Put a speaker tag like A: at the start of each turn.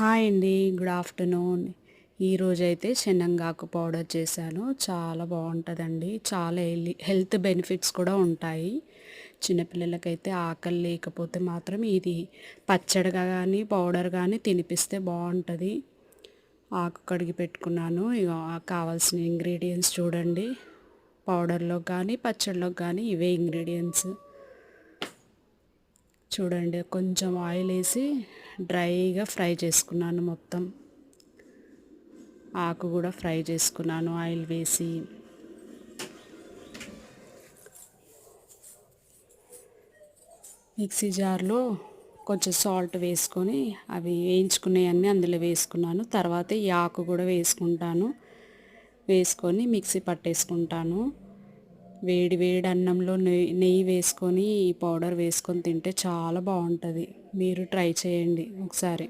A: Hi అండి good afternoon. ఈరోజు అయితే పౌడర్ చేశాను. చాలా బాగుంటుందండి. చాలా హెల్త్ బెనిఫిట్స్ కూడా ఉంటాయి. చిన్నపిల్లలకైతే ఆకలి లేకపోతే మాత్రం ఇది పచ్చడిగా కానీ పౌడర్ కానీ తినిపిస్తే బాగుంటుంది. ఆకు కడిగి పెట్టుకున్నాను. ఇక కావాల్సిన ఇంగ్రీడియంట్స్ చూడండి. పౌడర్లో కానీ పచ్చడిలో కానీ ఇవే ఇంగ్రీడియంట్స్. చూడండి కొంచెం ఆయిల్ వేసి డ్రైగా ఫ్రై చేసుకున్నాను మొత్తం. ఆకు కూడా ఫ్రై చేసుకున్నాను ఆయిల్ వేసి. మిక్సీ జార్లో కొంచెం సాల్ట్ వేసుకొని అవి వేయించుకునేవన్నీ అందులో వేసుకున్నాను. తర్వాత ఈ ఆకు కూడా వేసుకుంటాను. వేసుకొని మిక్సీ పట్టేసుకుంటాను. వేడి వేడి అన్నంలో నెయ్యి నెయ్యి వేసుకొని ఈ పౌడర్ వేసుకొని తింటే చాలా బాగుంటుంది. మీరు ట్రై చేయండి ఒకసారి.